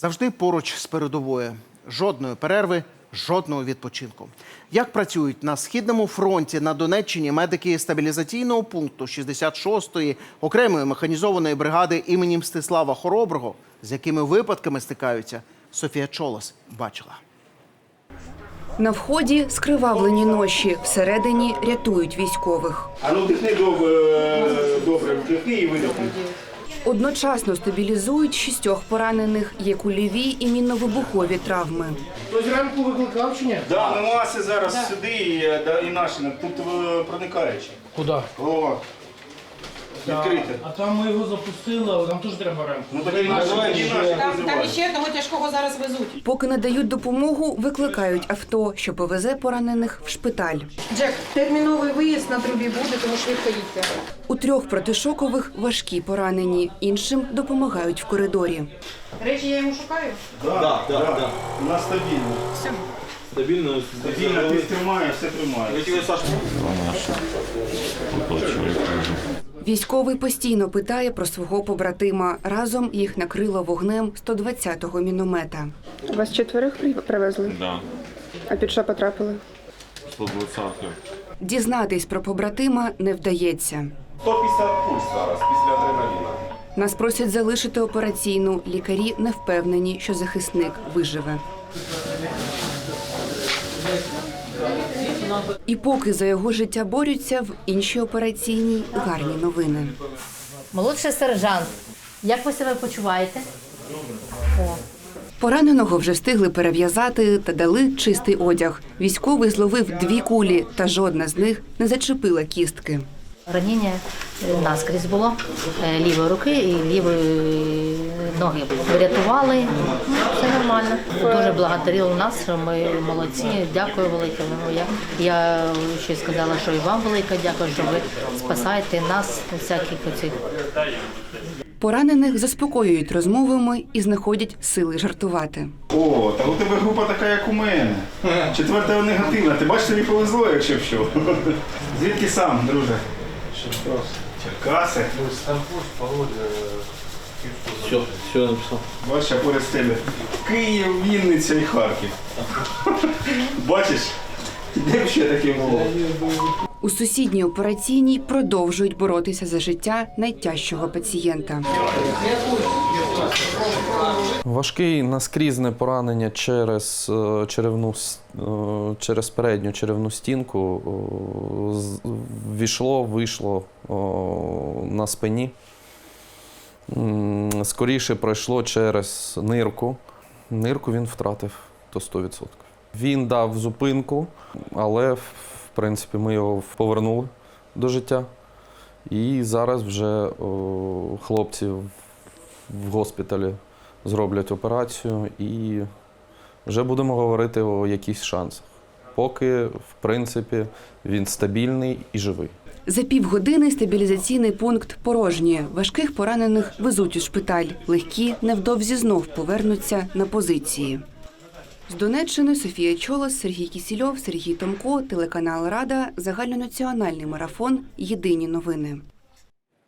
Завжди поруч з передовою. Жодної перерви, жодного відпочинку. Як працюють на східному фронті на Донеччині медики стабілізаційного пункту 66-ї окремої механізованої бригади імені Мстислава Хороброго, з якими випадками стикаються, Софія Чолос бачила. На вході скривавлені ноші, всередині рятують військових. А ну вдихни добре, добре вдихни і видихни. Одночасно стабілізують шістьох поранених, є кульові і мінно-вибухові травми. Хтось зранку викликав чи ні? Да, ну маси зараз сюди і, е, да, і наші тут проникаючи. Куди? Голова. Відкрите. А там ми його запустили, але нам теж треба ремку. Ну тоді наші Там, там розривають. ще одного тяжкого зараз везуть. Поки надають допомогу, викликають авто, що повезе поранених в шпиталь. Джек, терміновий виїзд на трубі буде, тому швидко їдьте. У трьох протишокових важкі поранені, іншим допомагають в коридорі. Речі я йому шукаю. Да, да, да. У нас стабільно. Все. Стабільно, Стабільно, ти тримає, все тримає. Військовий постійно питає про свого побратима. Разом їх накрило вогнем 120-го міномета. Вас четверих привезли? Да, А під що потрапили? 120 Дізнатись про побратима не вдається. 150 пульс зараз після адреналіна. Нас просять залишити операційну. Лікарі не впевнені, що захисник виживе. І поки за його життя борються, в іншій операційній гарні новини. Молодший сержант, як ви себе почуваєте? Пораненого вже встигли перев'язати та дали чистий одяг. Військовий зловив дві кулі, та жодна з них не зачепила кістки. Раніння наскрізь було е, лівої руки і лівої ноги. Врятували, ну, все нормально. Дуже благодарили нас, що ми молодці. Дякую велике. Ну, Я, я ще сказала, що і вам велике дякую, що ви спасаєте нас у всяких оцих Поранених заспокоюють розмовами і знаходять сили жартувати. О, та у тебе група така, як у мене. Четверта негативна. Ти бачиш, тобі повезло, якщо б що. Звідки сам, друже? Черкаси. Все, все написав. Бачиш, а поряд з тебе. Київ, Вінниця і Харків. Бачиш? Де б ще таке було? У сусідній операційній продовжують боротися за життя найтяжчого пацієнта. Важкий наскрізне поранення через е, черевну е, через передню черевну стінку ввійшло, вийшло на спині. Скоріше пройшло через нирку. Нирку він втратив до 100%. Він дав зупинку, але в принципі ми його повернули до життя. І зараз вже о, хлопці в госпіталі зроблять операцію і вже будемо говорити о якихось шансах. Поки, в принципі, він стабільний і живий. За півгодини стабілізаційний пункт порожнє. Важких поранених везуть у шпиталь. Легкі невдовзі знов повернуться на позиції. З Донеччини Софія Чолос, Сергій Кісільов, Сергій Томко, телеканал Рада, загальнонаціональний марафон. Єдині новини.